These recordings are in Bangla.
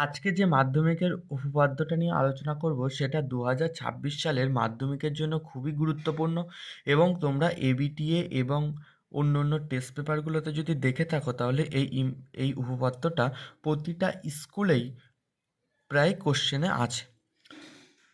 আজকে যে মাধ্যমিকের উপপাদ্যটা নিয়ে আলোচনা করব, সেটা দু হাজার ছাব্বিশ সালের মাধ্যমিকের জন্য খুবই গুরুত্বপূর্ণ এবং তোমরা এবিটিএ এবং অন্য অন্য টেস্ট পেপারগুলোতে যদি দেখে থাকো, তাহলে এই এই উপপাদ্যটা প্রতিটা স্কুলেই প্রায় কোশ্চেনে আছে।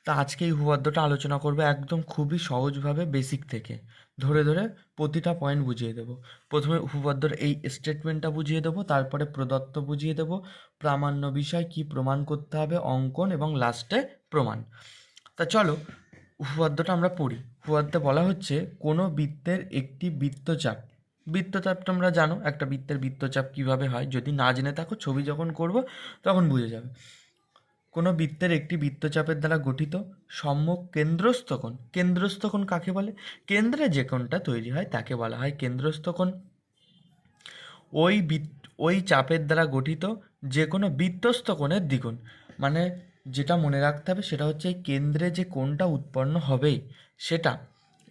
তা আজকে এই উপপাদ্যটা আলোচনা করবে একদম খুবই সহজভাবে বেসিক থেকে। ধরে ধরে প্রতিটা পয়েন্ট বুঝিয়ে দেবো। প্রথমে উপপাদ্যর এই স্টেটমেন্টটা বুঝিয়ে দেবো, তারপরে প্রদত্ত বুঝিয়ে দেবো, প্রামাণ্য বিষয় কি প্রমাণ করতে হবে, অঙ্কন এবং লাস্টে প্রমাণ। তা চলো, উপপাদ্যটা আমরা পড়ি। উপপাদ্যে বলা হচ্ছে, কোনো বৃত্তের একটি বৃত্তচাপ বৃত্তচাপ তোমরা জানো, একটা বৃত্তের বৃত্তচাপ কীভাবে হয়, যদি না জেনে থাকো, ছবি যখন করব, তখন বুঝে যাবে। কোনো বৃত্তের একটি বৃত্তচাপের দ্বারা গঠিত সম্মুখ কেন্দ্রস্থ কোণ। কেন্দ্রস্থ কোণ কাকে বলে? কেন্দ্রে যে কোণটা তৈরি হয় তাকে বলা হয় কেন্দ্রস্থ কোণ। ওই ওই চাপের দ্বারা গঠিত যে কোনো বৃত্তস্থ কোণের দ্বিগুণ। মানে যেটা মনে রাখতে হবে সেটা হচ্ছে এই কেন্দ্রে যে কোণটা উৎপন্ন হবে, সেটা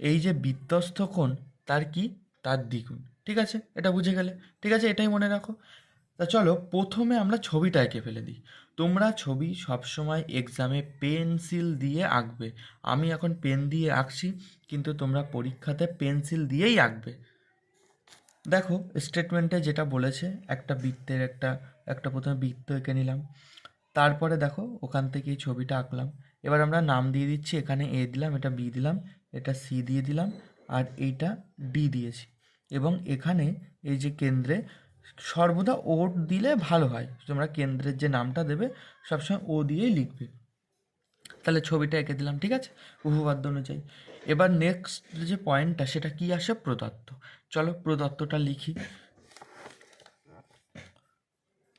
এই যে বৃত্তস্থ কোণ তার কি? তার দ্বিগুণ। ঠিক আছে? এটা বুঝে গেলে? ঠিক আছে? এটাই মনে রাখো। তা চলো প্রথমে আমরা ছবিটা এঁকে ফেলে দিই। তোমরা ছবি সবসময় এক্সামে পেন্সিল দিয়ে আঁকবে। আমি এখন পেন দিয়ে আঁকছি, কিন্তু তোমরা পরীক্ষাতে পেন্সিল দিয়েই আঁকবে। দেখো স্টেটমেন্টে যেটা বলেছে, একটা বৃত্তের একটা একটা প্রথমে বৃত্ত এঁকে নিলাম। তারপরে দেখো, ওখান থেকে ছবিটা আঁকলাম। এবার আমরা নাম দিয়ে দিচ্ছি, এখানে এ দিলাম, এটা বি দিলাম, এটা সি দিয়ে দিলাম, আর এইটা ডি দিয়েছি। এবং এখানে এই যে কেন্দ্রে সর্বদা ও দিলে ভালো হয়। তোমরা কেন্দ্রের যে নামটা দেবে, সবসময় ও দিয়েই লিখবে। তাহলে ছবিটা এঁকে দিলাম, ঠিক আছে? উপপাদ্য অনুযায়ী। এবার নেক্সট যে পয়েন্টটা সেটা কি আসে? প্রদত্ত। চলো প্রদত্তটা লিখি।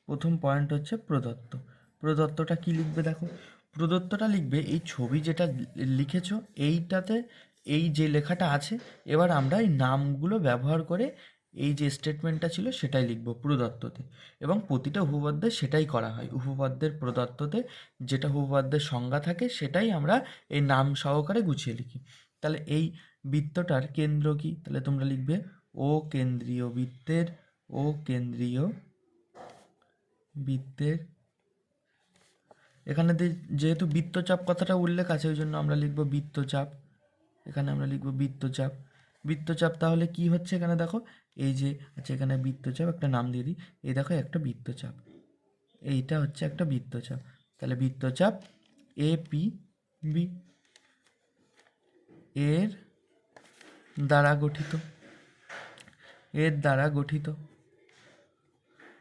প্রথম পয়েন্ট হচ্ছে প্রদত্ত। প্রদত্তটা কি লিখবে দেখো? প্রদত্তটা লিখবে এই ছবি যেটা লিখেছো, এইটাতে এই যে লেখাটা আছে, এবার আমরা এই নামগুলো ব্যবহার করে এই যে স্টেটমেন্টটা ছিল সেটাই লিখব প্রদত্ততে। এবং প্রতিটা উপপাদ্যে সেটাই করা হয়। উপপাদ্যের প্রদত্ততে যেটা উপপাদ্যের সংজ্ঞা থাকে সেটাই আমরা এই নাম সহকারে গুছিয়ে লিখি। তাহলে এই বৃত্তটার কেন্দ্র কি? তাহলে তোমরা লিখবে ও কেন্দ্রীয় বৃত্তের, ও কেন্দ্রীয় বৃত্তের। এখানে যেহেতু বৃত্তচাপ কথাটা উল্লেখ আছে, ওই জন্য আমরা লিখব বৃত্তচাপ। এখানে আমরা লিখব বৃত্তচাপ। বৃত্তচাপ তাহলে কি হচ্ছে এখানে দেখো? এই যে আচ্ছা এখানে বৃত্তচাপ, একটা নাম দিয়ে দিই। এই দেখো, একটা বৃত্তচাপ। এইটা হচ্ছে একটা বৃত্তচাপ। তাহলে বৃত্তচাপ এ পি বি এর দ্বারা গঠিত। এর দ্বারা গঠিত।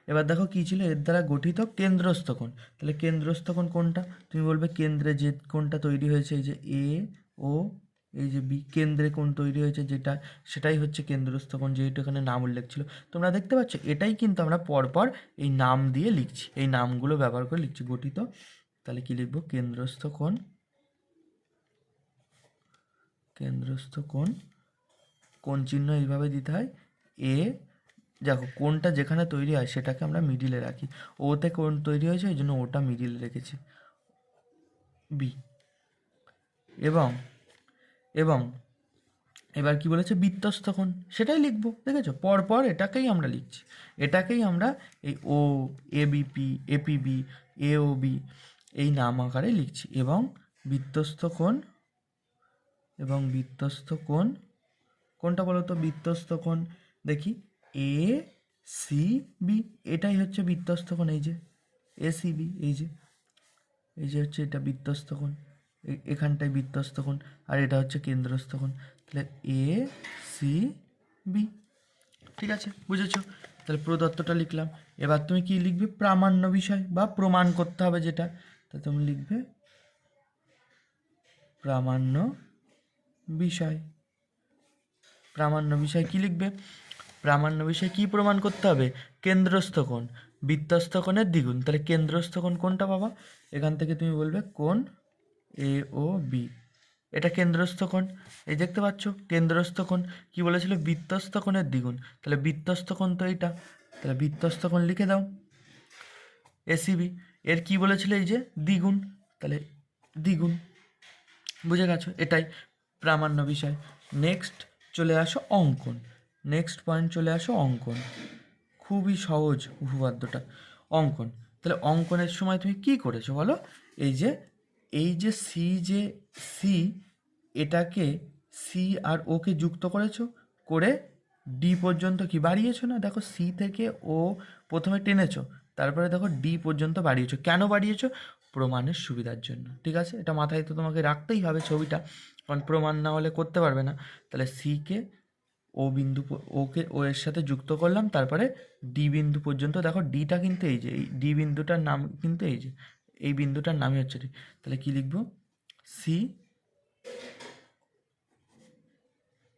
এবার দেখো কী ছিল? এর দ্বারা গঠিত কেন্দ্রস্থ কোণ। তাহলে কেন্দ্রস্থ কোণ কোনটা? তুমি বলবে কেন্দ্রে যে কোণটা তৈরি হয়েছে, এই যে এ, ও এই যে বি কেন্দ্রে কোণ তৈরি হয়েছে যেটা, সেটাই হচ্ছে কেন্দ্রস্থ কোণ যেহেতু এখানে নাম উল্লেখ ছিল। তোমরা দেখতে পাচ্ছ, এটাই কিন্তু আমরা পরপর এই নাম দিয়ে লিখছি। এই নামগুলো ব্যবহার করে লিখছি গঠিত। তাহলে কি লিখব? কেন্দ্রস্থ কোণ কেন্দ্রস্থ কোণ কোণ চিহ্ন এইভাবে দিতে হয়? এ, দেখো, কোনটা যেখানে তৈরি হয় সেটাকে আমরা মিডিলে রাখি। ওতে কোন তৈরি হয়েছে? ওই জন্য ওটা মিডিলে রেখেছি। বি। এবং এবং এবার কি বলেছে বৃত্তস্থ কোণ সেটাই লিখব, দেখেছ? পরপর এটাকেই আমরা লিখছি। এটাকেই আমরা এই O A BP APB A O B এই নাম আকারে লিখছি। এবং বৃত্তস্থ কোণ, এবং বৃত্তস্থ কোণ, কোনটা বলো তো? বৃত্তস্থ কোণ, দেখি। এ সি বি এটাই হচ্ছে বৃত্তস্থ কোণ, এই যে। এ সি বি এই যে। এই যে হচ্ছে এটা বৃত্তস্থ কোণ। এখানটায় বৃত্তস্থ কোণ, আর এটা হচ্ছে কেন্দ্রস্থ কোণ। তাহলে এ, সি, বি। ঠিক আছে, বুঝেছ? তাহলে প্রদত্তটা লিখলাম। এবার তুমি কি লিখবে? প্রামাণ্য বিষয় বা প্রমাণ করতে হবে যেটা। তা তুমি লিখবে প্রামাণ্য বিষয়। প্রামাণ্য বিষয় কি লিখবে? প্রামাণ্য বিষয় কি প্রমাণ করতে হবে? কেন্দ্রস্থ কোণ বৃত্তস্থ কোণের দ্বিগুণ। তাহলে কেন্দ্রস্থ কোণ কোনটা বাবা? এখান থেকে তুমি বলবে কোণ এ ও বি এটা কেন্দ্রস্থ কোণ। এই দেখতে পাচ্ছ? কেন্দ্রস্থ কোণ। কি বলেছিল? বৃত্তস্থ কোণের দ্বিগুণ। তাহলে বৃত্তস্থ কোণ তো এইটা। তাহলে বৃত্তস্থ কোণ লিখে দাও। এসিবি এর কি বলেছিল এই যে? দ্বিগুণ। তাহলে দ্বিগুণ। বুঝে গেছো? এটাই প্রামাণ্য বিষয়। নেক্সট চলে আসো অঙ্কন। নেক্সট পয়েন্ট চলে আসো অঙ্কন। খুবই সহজ উপপাদ্যটা। অঙ্কন। তাহলে অঙ্কনের সময় তুমি কি করেছ বলো? এই যে এই যে সি যে সি এটাকে সি আর ওকে যুক্ত করেছ, করে ডি পর্যন্ত কি বাড়িয়েছো না? দেখো সি থেকে ও প্রথমে টেনেছো, তারপরে দেখো ডি পর্যন্ত বাড়িয়েছো। কেন বাড়িয়েছো? প্রমাণের সুবিধার জন্য, ঠিক আছে? এটা মাথায় তো তোমাকে রাখতেই হবে ছবিটা, কারণ প্রমাণ না হলে করতে পারবে না। তাহলে সিকে ও বিন্দু ওকে ও এর সাথে যুক্ত করলাম, তারপরে ডি বিন্দু পর্যন্ত, দেখো ডিটা কিন্তু এই যে, এই ডি বিন্দুটার নাম কিন্তু এই যে এই বিন্দুটার নামই হচ্ছে ডি তাহলে কি লিখব? সি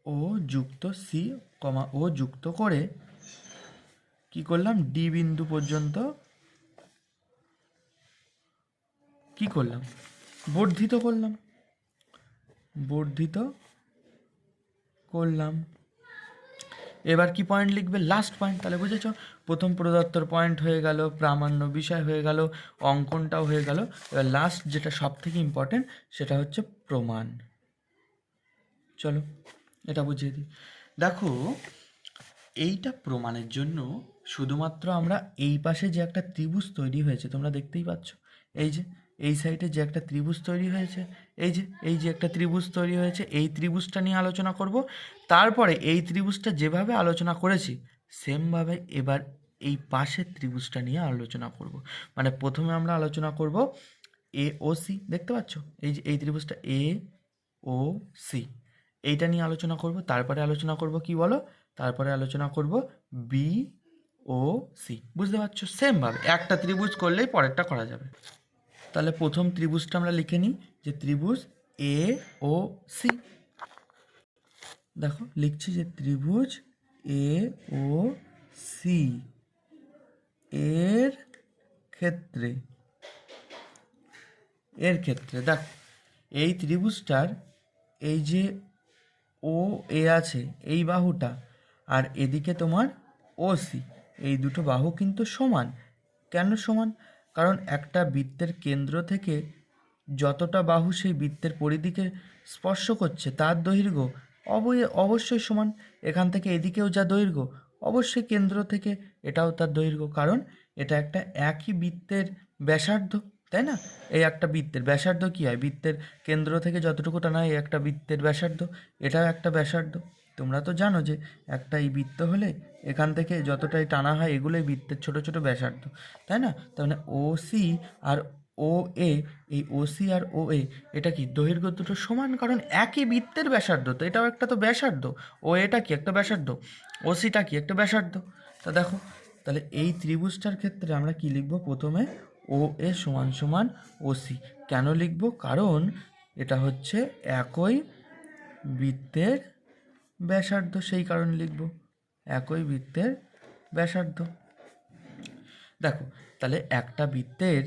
ও যুক্ত সি কমা ও যুক্ত করে কি করলাম? ডি বিন্দু পর্যন্ত কি করলাম? বর্ধিত করলাম। বর্ধিত করলাম। এবার কি পয়েন্ট লিখবে? লাস্ট পয়েন্ট তাহলে বুঝেছ? প্রথম প্রদত্তর পয়েন্ট হয়ে গেল, প্রামাণ্য বিষয় হয়ে গেল, অঙ্কনটাও হয়ে গেল। এবার লাস্ট যেটা সব থেকে ইম্পর্টেন্ট সেটা হচ্ছে প্রমাণ। চলো, এটা বুঝিয়ে দিই। দেখো, এইটা প্রমাণের জন্য শুধুমাত্র আমরা এই পাশে যে একটা ত্রিভুজ তৈরি হয়েছে, তোমরা দেখতেই পাচ্ছ। এই যে এই সাইডে যে একটা ত্রিভুজ তৈরি হয়েছে, এই যে এই যে একটা ত্রিভুজ তৈরি হয়েছে, এই ত্রিভুজটা নিয়ে আলোচনা করব। তারপরে এই ত্রিভুজটা যেভাবে আলোচনা করেছি, সেমভাবে এবার এই পাশের ত্রিভুজটা নিয়ে আলোচনা করব। মানে প্রথমে আমরা আলোচনা করব এ ও সি, দেখতে পাচ্ছ? এই যে, এই ত্রিভুজটা এ ও সি। এইটা নিয়ে আলোচনা করব, তারপরে আলোচনা করব কি বলো? তারপরে আলোচনা করব বি ও সি। বুঝতে পারছ? সেমভাবে, একটা ত্রিভুজ করলেই পরেরটা করা যাবে। তাহলে প্রথম ত্রিভুজটা আমরা লিখে নিই যে ত্রিভুজ এ ও সি দেখো, লিখছি যে ত্রিভুজ এ ও সি এর ক্ষেত্রে এর ক্ষেত্রে। দেখো, এই ত্রিভুজটার এই যে ও এ আছে, এই বাহুটা, আর এদিকে তোমার ও সি এই দুটো বাহু কিন্তু সমান। কেন সমান? কারণ একটা বৃত্তের কেন্দ্র থেকে যতটা বাহু সেই বৃত্তের পরিধিকে স্পর্শ করছে, তার দৈর্ঘ্য অবয় অবশ্যই সমান। এখান থেকে এদিকেও যা দৈর্ঘ্য, অবশ্যই কেন্দ্র থেকে এটাও তার দৈর্ঘ্য, কারণ এটা একটা একই বৃত্তের ব্যাসার্ধ, তাই না? এই একটা বৃত্তের ব্যাসার্ধ কী হয়? বৃত্তের কেন্দ্র থেকে যতটুকু টানা এই একটা বৃত্তের ব্যাসার্ধ, এটাও একটা ব্যাসার্ধ। তোমরা তো জানো যে একটা এই বৃত্ত হলে এখান থেকে যতটাই টানা হয় এগুলোই বৃত্তের ছোট ছোট ব্যাসার্ধ, তাই না? মানে ও সি আর ও এ এই ও সি আর ও এ এটা কি দৈর্ঘ্য দুটো সমান? কারণ একই বৃত্তের ব্যাসার্ধ, তো এটাও একটা তো ব্যাসার্ধ। ও এটা কি একটা ব্যাসার্ধ? ও সিটা কি একটা ব্যাসার্ধ? তা দেখো, তাহলে এই ত্রিভুজটার ক্ষেত্রে আমরা কি লিখব? প্রথমে ও এ সমান সমান ও সি কেন লিখব? কারণ এটা হচ্ছে একই বৃত্তের ব্যাসার্ধ সেই কারণে লিখব। একই বৃত্তের ব্যাসার্ধ। দেখো, তাহলে একটা বৃত্তের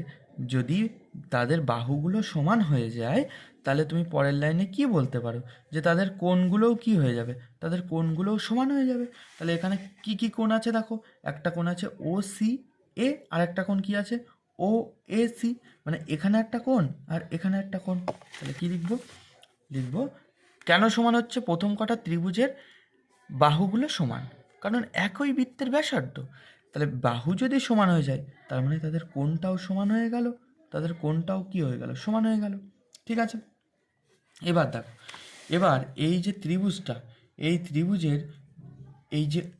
যদি তাদের বাহুগুলো সমান হয়ে যায়, তাহলে তুমি পরের লাইনে কি বলতে পারো? যে তাদের কোণগুলোও কি হয়ে যাবে? তাদের কোণগুলোও সমান হয়ে যাবে। তাহলে এখানে কি কি কোণ আছে দেখো? একটা কোণ আছে ও সি এ আর একটা কোণ কি আছে? ও এ সি মানে এখানে একটা কোণ আর এখানে একটা কোণ। তাহলে কি লিখব? লিখব কেন সমান হচ্ছে? প্রথম কটা ত্রিভুজের বাহুগুলো সমান। কারণ একই বৃত্তের ব্যাসার্ধ। তাহলে বাহু যদি সমান হয়ে যায়, তার মানে তাদের কোনটাও সমান হয়ে গেল, তাদের কোনটাও কি হয়ে গেল? সমান হয়ে গেল। ঠিক আছে? এবার দেখো, এবার এই যে ত্রিভুজটা, এই ত্রিভুজের এই যে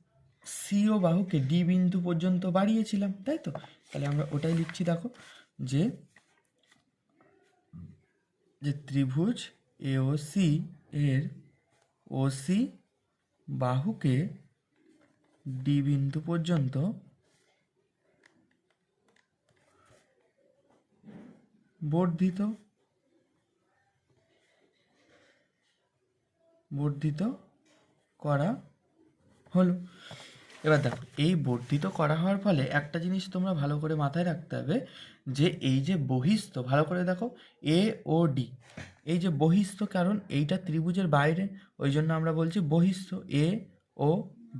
সি ও বাহুকে ডি বিন্দু পর্যন্ত বাড়িয়েছিলাম, তাই তো? তাহলে আমরা ওটাই লিখছি, দেখো, যে যে ত্রিভুজ এ ও সি এর ওসি বাহুকে ডি বিন্দু পর্যন্ত বর্ধিত বর্ধিত করা হলো। এবার দেখো, এই বর্ধিত করা হওয়ার ফলে একটা জিনিস তোমরা ভালো করে মাথায় রাখতে হবে যে এই যে বহিস্থ, ভালো করে দেখো এ ও ডি এই যে বহিস্থ কারণ, এইটা ত্রিভুজের বাইরে, ওই জন্য আমরা বলছি বহিস্থ, এ, ও,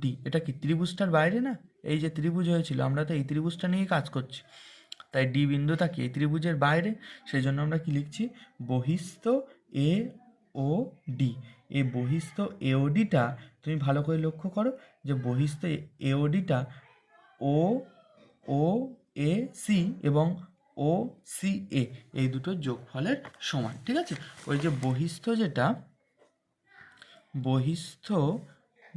ডি। এটা কি ত্রিভুজটার বাইরে না? এই যে ত্রিভুজ হয়েছিল, আমরা তো এই ত্রিভুজটা নিয়ে কাজ করছি। তাই ডি বিন্দুটা কি? এই ত্রিভুজের বাইরে সেই জন্য আমরা কি লিখছি? বহিস্থ, এ, ও, ডি। এই বহিস্থ এওডিটা তুমি ভালো করে লক্ষ্য করো যে বহিস্থ এওডিটা ও ও, এ, সি এবং ও, সি, এ। এই দুটো যোগফলের সমান, ঠিক আছে? ওই যে বহিস্থ যেটা বহিস্থ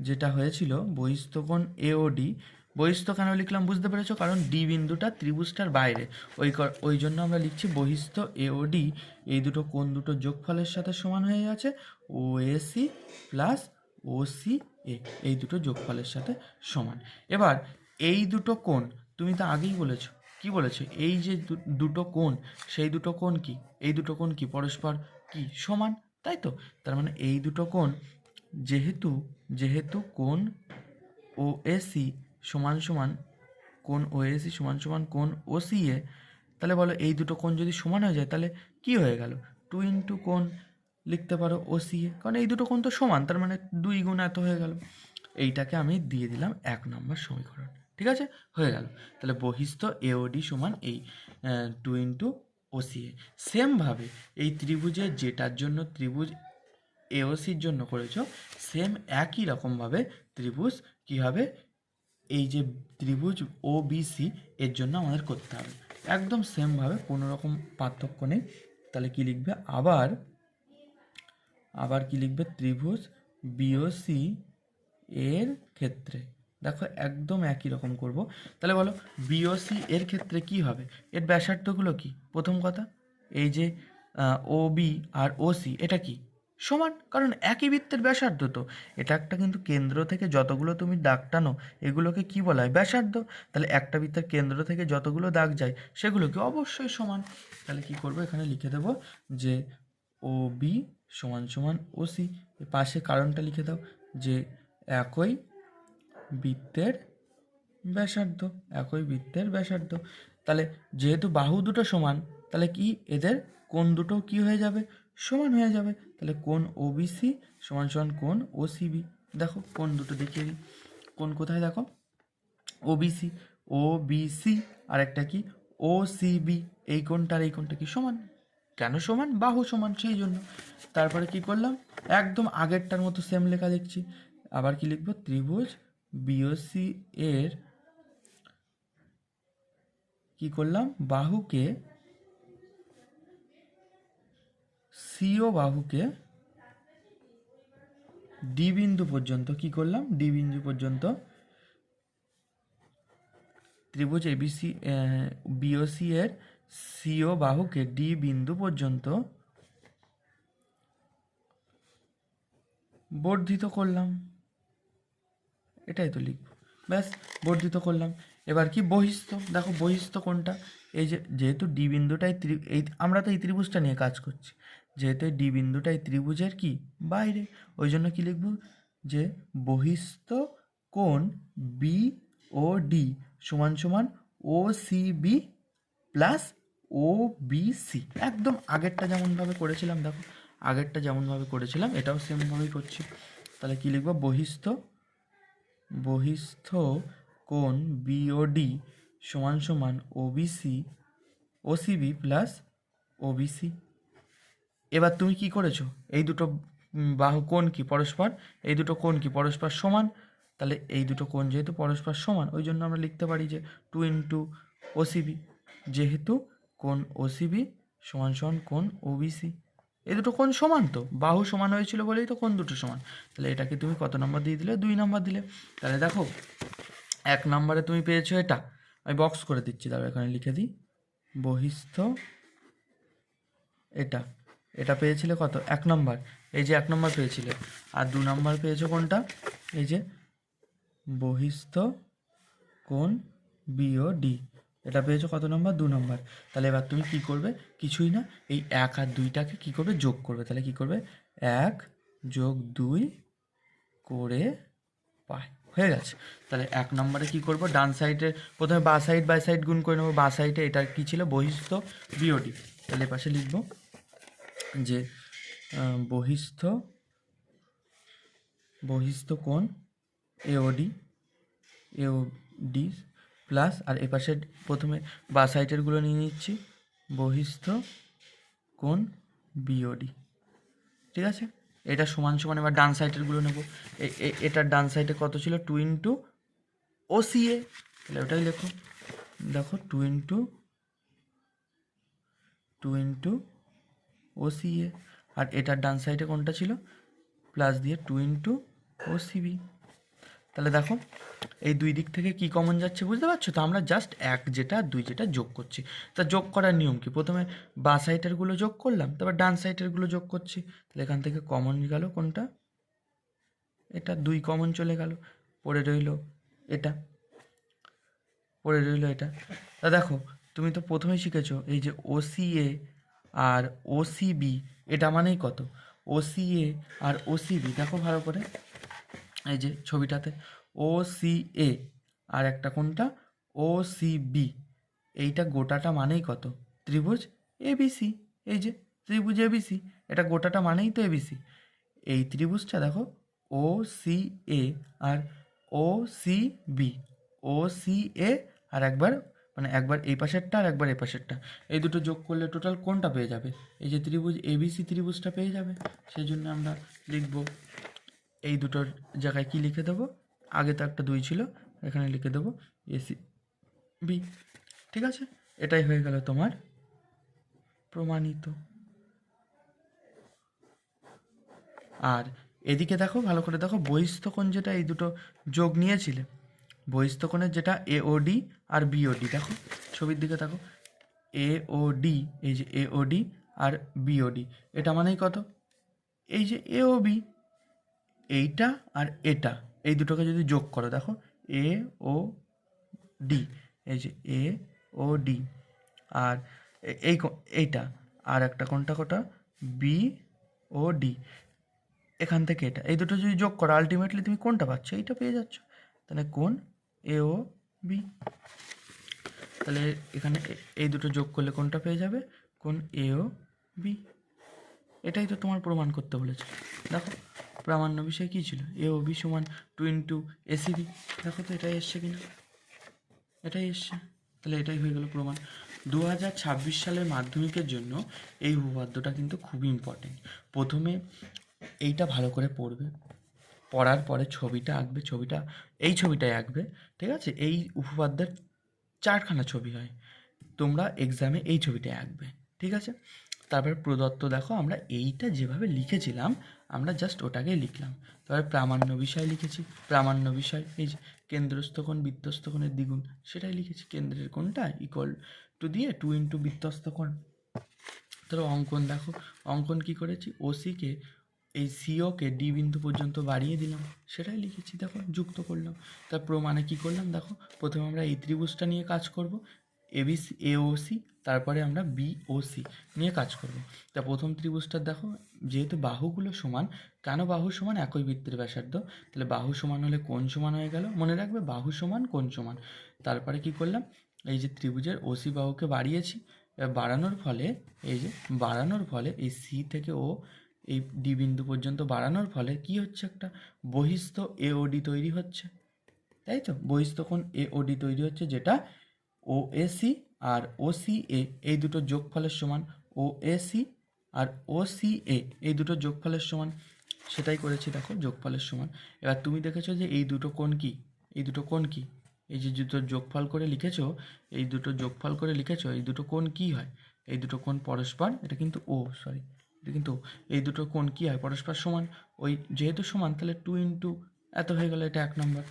যেটা হয়েছিল, বহিস্থ কোণ এওডি বহিস্থ কেন লিখলাম বুঝতে পেরেছ? কারণ ডি বিন্দুটা ত্রিভুজটার বাইরে। ওই ওই জন্য আমরা লিখছি বহিস্থ এওডি এই দুটো কোন দুটো যোগফলের সাথে সমান হয়ে গেছে, O AC plus O, C, A. এই দুটো যোগফলের সাথে সমান। এবার, এই দুটো কোণ, তুমি তো আগেই বলেছ কি বলেছ? এই যে দুটো কোণ, সেই দুটো কোণ কি? এই দুটো কোণ কি? পরস্পর কি? সমান? তাই তো? তার মানে এই দুটো কোণ, যেহেতু যেহেতু কোণ ও এসি সমান সমান কোণ ও এসি সমান সমান কোণ ও সি এ তাহলে বলো এই দুটো কোণ যদি সমান হয়ে যায়, তাহলে কি হয়ে গেল? টু ইন্টু কোণ লিখতে পারো ও সি এ কারণ এই দুটো কোণ তো সমান, তার মানে দুই গুণ এত হয়ে গেল। এইটাকে আমি দিয়ে দিলাম এক নম্বর সমীকরণ। ঠিক আছে? হয়ে গেল। তাহলে বহিস্থ এওডি সমান এই two into O C A সেমভাবে এই ত্রিভুজের যেটার জন্য ত্রিভুজ এওসির জন্য করেছ সেম একই রকমভাবে ত্রিভুজ কী হবে? এই যে ত্রিভুজ ও বিসি এর জন্য আমাদের করতে হবে। একদম সেমভাবে কোনো রকম পার্থক্য নেই। তাহলে কি লিখবে? আবার আবার কি লিখবে? ত্রিভুজ বিওসি এর ক্ষেত্রে। দেখো একদম একই রকম করব। তাহলে বলো বিওসি এর ক্ষেত্রে কি হবে? এর ব্যাসার্ধগুলো কি? প্রথম কথা, এই যে ও বি আর ও সি এটা কি? সমান, কারণ একই বৃত্তের ব্যাসার্ধ তো। এটা একটা কিন্তু কেন্দ্র থেকে যতগুলো তুমি দাগ টানো, এগুলোকে কি বলা হয়? ব্যাসার্ধ। তাহলে একটা বৃত্তের কেন্দ্র থেকে যতগুলো দাগ যায়, সেগুলোকে অবশ্যই সমান। তাহলে কি করব? এখানে লিখে দেবো যে ও বি সমান সমান ও সি পাশে কারণটা লিখে দাও যে, একই বৃত্তের ব্যাসার্ধ, একই বৃত্তের ব্যাসার্ধ। তাহলে যেহেতু বাহু দুটো সমান, তাহলে কি এদের কোন দুটো কি হয়ে যাবে? সমান হয়ে যাবে। তাহলে কোণ ওবিসি সমান সমান কোণ ওসিবি দেখো কোন দুটো দেখিয়ে দিই। কোন কোথায় দেখো? ওবিসি ও বিসি আর একটা কি? ও সিবি এই আর এই কোনটা কি সমান? কেন সমান? বাহু সমান, সেই জন্য। তারপরে কি করলাম? একদম আগেরটার মতো সেম লেখা দেখছি আবার কি লিখব? ত্রিভুজ বিওসি এর কি করলাম? বাহুকে সিও বাহুকে ডি বিন্দু পর্যন্ত কি করলাম? ডি বিন্দু পর্যন্ত ত্রিভুজ A B C B O C এর সিও বাহুকে ডি বিন্দু পর্যন্ত বর্ধিত করলাম। এটাই তো লিখব। ব্যাস, বর্ধিত করলাম। এবার কি, বহিস্থ? দেখো, বহিস্থ কোনটা? এই যে, যেহেতু ডি বিন্দুটাই ত্রি, এই, আমরা তো এই ত্রিভুজটা নিয়ে কাজ করছি। যেহেতু ডি বিন্দুটাই ত্রিভুজের কি? বাইরে। ওই জন্য কি লিখব? যে বহিস্থ কোণ বি ও ডি সমান সমান O C B plus O B C একদম আগেরটা যেমনভাবে করেছিলাম, দেখো, আগেরটা যেমনভাবে করেছিলাম, এটাও সেমভাবেই করছি। তাহলে কি লিখব? বহিস্থ বহিস্থ কোণ বিওডি সমান সমান ওবিসি ওসিবি প্লাস ওবিসি এবার তুমি কি করেছ? এই দুটো বাহু কোণ কি পরস্পর? এই দুটো কোণ কি পরস্পর সমান? তাহলে এই দুটো কোণ যেহেতু পরস্পর সমান, ওই জন্য আমরা লিখতে পারি যে টু ইন্টু ওসিবি যেহেতু কোণ ওসিবি সমান সমান কোণ ওবিসি এই দুটো কোণ সমান তো? বাহু সমান হয়েছিল বলেই তো কোণ দুটো সমান? তাহলে এটাকে তুমি কত নম্বর দিয়ে দিলে? দুই নম্বর দিলে। তাহলে দেখো, এক নম্বরে তুমি পেয়েছ এটা। আমি বক্স করে দিচ্ছি তাহলে এখানে লিখে দিই। বহিস্থ এটা। এটা পেয়েছিলে কত? এক নম্বর। এই যে এক নম্বর পেয়েছিলে। আর দু নম্বর পেয়েছ কোনটা? এই যে বহিস্থ কোণ বিও ডি এটা পেয়েছ কত নম্বর? দু নম্বর। তাহলে এবার তুমি কি করবে? কিছুই না, এই এক আর দুইটাকে কি করবে? যোগ করবে। তাহলে কি করবে? এক যোগ দুই করে পাই। হয়ে গেছে। তাহলে এক নম্বরে কি করব? ডান সাইডে প্রথমে বা সাইড, বাই সাইড গুণ করে নেব। বা সাইডে এটা কি ছিল? বহিস্থ বিওডি তাহলে পাশে লিখব যে বহিস্থ বহিস্থ কোণ এওডি এওডি প্লাস আর এ পাশে প্রথমে বা সাইডেরগুলো নিয়ে নিচ্ছি। বহিস্থ কোণ বিওডি ঠিক আছে? এটা সমান সমান এবার ডান সাইডেরগুলো নেব। এটার ডান সাইডে কত ছিল? Two into O C A তাহলে ওটাই লেখো। দেখো, two into two into O C A আর এটার ডান সাইডে কোনটা ছিল? প্লাস দিয়ে টু ইন্টু ও সিবি তাহলে দেখো, এই দুই দিক থেকে কি কমন যাচ্ছে বুঝতে পারছ? তো আমরা জাস্ট এক যেটা, দুই যেটা যোগ করছি। তা যোগ করার নিয়ম কি? প্রথমে বা সাইডেরগুলো যোগ করলাম, তারপর ডান সাইডেরগুলো যোগ করছি। তাহলে এখান থেকে কমন গেল কোনটা? এটা দুই কমন চলে গেল, পড়ে রইল এটা, পড়ে রইল এটা। তা দেখো, তুমি তো প্রথমেই শিখেছো, এই যে ওসিএ আর ওসিবি এটা মানেই কত? ওসিএ আর ওসিবি দেখো ভালো করে। এই যে ছবিটাতে ও সি এ আর একটা কোনটা? ও সি বি এইটা গোটাটা মানেই কত? ত্রিভুজ এবিসি এই যে ত্রিভুজ এবিসি এটা গোটাটা মানেই তো এবিসি এই ত্রিভুজটা দেখো O C A R O C B O C A আর একবার মানে একবার এই পাশেরটা আর একবার এই পাশেরটা। এই দুটো যোগ করলে টোটাল কোনটা পেয়ে যাবে? এই যে ত্রিভুজ এবিসি ত্রিভুজটা পেয়ে যাবে। সেই জন্য আমরা লিখব এই দুটোর জায়গায় কি লিখে দেবো? আগে তো একটা দুই ছিল, এখানে লিখে দেবো এসি বি ঠিক আছে? এটাই হয়ে গেল তোমার প্রমাণিত। আর এদিকে দেখো, ভালো করে দেখো, বহিস্থকোণ যেটা এই দুটো যোগ নিয়েছিলে, বহিস্থকোণের যেটা এওডি আর বিওডি দেখো, ছবির দিকে দেখো এওডি এই যে এওডি আর বিওডি এটা মানেই কত? এই যে এওবি এইটা আর এটা, এই দুটোকে যদি যোগ করো, দেখো এ ও ডি এই যে এ ও ডি আর এই এইটা, আর একটা কোনটা কোটা? বি ও ডি এখান থেকে এটা, এই দুটো যদি যোগ করো আলটিমেটলি তুমি কোনটা পাচ্ছ? এইটা পেয়ে যাচ্ছ। তাহলে কোন? এ ও বি তাহলে এখানে এই দুটো যোগ করলে কোনটা পেয়ে যাবে? কোন? এ ও বি এটাই তো তোমার প্রমাণ করতে বলেছে। দেখো, প্রামাণ্য বিষয় কী ছিল? এ ও বি সমান টু ইন্টু এসিবি দেখো তো, এটাই এসছে কিনা? এটাই এসছে। তাহলে এটাই হয়ে গেল প্রমাণ। দু হাজার ছাব্বিশ সালের মাধ্যমিকের জন্য এই উপপাদ্যটা কিন্তু খুবই ইম্পর্টেন্ট প্রথমে এইটা ভালো করে পড়বে। পড়ার পরে ছবিটা আঁকবে, ছবিটা, এই ছবিটাই আঁকবে, ঠিক আছে? এই উপপাদ্যের চারখানা ছবি হয়। তোমরা এক্সামে এই ছবিটাই আঁকবে, ঠিক আছে? তারপরে প্রদত্ত দেখো, আমরা এইটা যেভাবে লিখেছিলাম, আমরা জাস্ট ওটাকেই লিখলাম। তারপরে প্রামাণ্য বিষয় লিখেছি, প্রামাণ্য বিষয়, এই যে কেন্দ্রস্থ কোণ বৃত্তস্থ কোণের দ্বিগুণ, সেটাই লিখেছি। কেন্দ্রের কোণটা ইকুয়াল টু দিয়ে টু ইন্টু বৃত্তস্থ কোণ। ধরো অঙ্কন দেখো, অঙ্কন কি করেছি? ওসিকে এই সিওকে ডি বিন্দু পর্যন্ত বাড়িয়ে দিলাম, সেটাই লিখেছি, দেখো, যুক্ত করলাম। তার প্রমাণে কি করলাম? দেখো, প্রথমে আমরা এই ত্রিভুজটা নিয়ে কাজ করব এবিসি এওসি তারপরে আমরা বিওসি নিয়ে কাজ করব। তা প্রথম ত্রিভুজটার দেখো, যেহেতু বাহুগুলো সমান, কেন বাহু সমান? একই বৃত্তের ব্যাসার্ধ। তাহলে বাহু সমান হলে কোণ সমান হয়ে গেল? মনে রাখবে বাহু সমান কোণ সমান। তারপরে কি করলাম? এই যে ত্রিভুজের ওসি বাহুকে বাড়িয়েছি। বাড়ানোর ফলে, এই যে বাড়ানোর ফলে, এই সি থেকে ও এই ডি বিন্দু পর্যন্ত বাড়ানোর ফলে কি হচ্ছে একটা? বহিস্থ এওডি তৈরি হচ্ছে। তাই তো? বহিস্থ কোণ এওডি তৈরি হচ্ছে, যেটা ও এসি আর ও এ এই দুটো যোগফলের সমান ও এসি আর ও এ এই দুটো যোগফলের সমান। সেটাই করেছি, দেখো, যোগফলের সমান। এবার তুমি দেখেছ যে এই দুটো কোণ কি? এই দুটো কোণ কি? এই যে দুটো যোগফল করে লিখেছো, এই দুটো যোগফল করে লিখেছো, এই দুটো কোণ কি হয়? এই দুটো কোণ পরস্পর, এটা কিন্তু ও সরি এটা কিন্তু এই দুটো কোণ কি হয়? পরস্পর সমান, ওই যেহেতু সমান, তাহলে টু ইন্টু এত হয়ে গেলো এটা এক নম্বর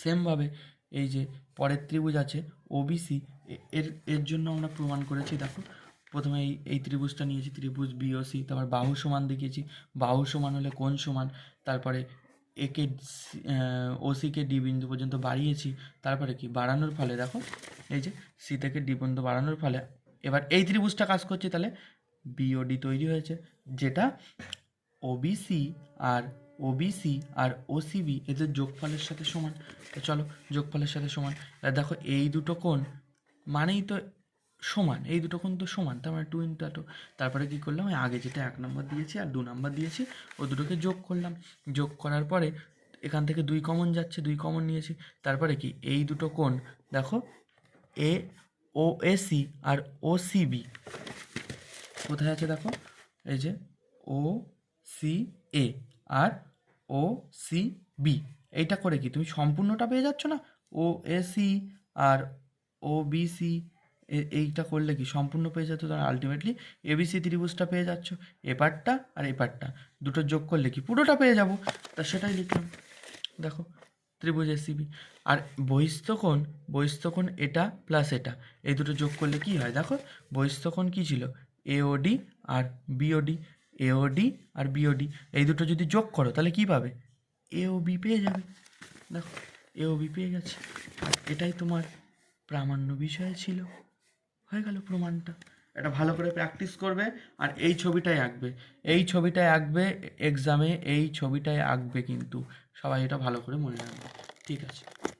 সেমভাবে এই যে পরের ত্রিভুজ আছে ওবিসি এর এর জন্য আমরা প্রমাণ করেছি, দেখো। প্রথমে এই এই ত্রিভুজটা নিয়েছি, ত্রিভুজ বিওসি তারপর বাহু সমান দেখিয়েছি। বাহু সমান হলে কোণ সমান, তারপরে একে ওসিকে ডি বিন্দু পর্যন্ত বাড়িয়েছি, তারপরে কি? বাড়ানোর ফলে, দেখো, এই যে সি থেকে ডি পর্যন্ত বাড়ানোর ফলে, এবার এই ত্রিভুজটা কাজ করছে, তাহলে বিওডি তৈরি হয়েছে, যেটা ওবিসি আর ওবিসি আর ওসিবি এদের যোগফলের সাথে সমান। তো চলো, যোগফলের সাথে সমান। দেখো, এই দুটো কোণ মানেই তো সমান। এই দুটো কোণ তো সমান, তার মানে টু ইন্টু টু তারপরে কী করলাম? ওই আগে যেটা এক নম্বর দিয়েছি আর দু নম্বর দিয়েছি, ও দুটোকে যোগ করলাম। যোগ করার পরে এখান থেকে দুই কমন যাচ্ছে, দুই কমন নিয়েছি। তারপরে কি? এই দুটো কোণ, দেখো, এ ও এসি আর ও সিবি কোথায় আছে দেখো? এই যে ও সি এ আর ও সি বি এইটা করে কি? তুমি সম্পূর্ণটা পেয়ে যাচ্ছ না? ও এ সি আর ও বি সি এইটা করলে কি? সম্পূর্ণ পেয়ে যেত তোমরা আলটিমেটলি এবিসি ত্রিভুজটা পেয়ে যাচ্ছ। এপারটা আর এপারটা দুটো যোগ করলে কি? পুরোটা পেয়ে যাব। তা সেটাই লিখলাম। দেখো, ত্রিভুজ এসিবি আর বহিস্থকোণ বহিস্থকোণ এটা প্লাস এটা। এই দুটো যোগ করলে কি হয়? দেখো বহিস্থকোণ কি ছিল? এওডি আর বিওডি এওডি আর বিওডি এই দুটো যদি যোগ করো, তাহলে কি পাবে? এও বি পেয়ে যাবে। দেখো এও বি পেয়ে গেছে। আর এটাই তোমার প্রামাণ্য বিষয় ছিল। হয়ে গেল প্রমাণটা। এটা ভালো করে প্র্যাকটিস করবে আর এই ছবিটাই আঁকবে। এই ছবিটাই আঁকবে এক্সামে এই ছবিটাই আঁকবে কিন্তু। সবাই এটা ভালো করে মনে রাখবে। ঠিক আছে।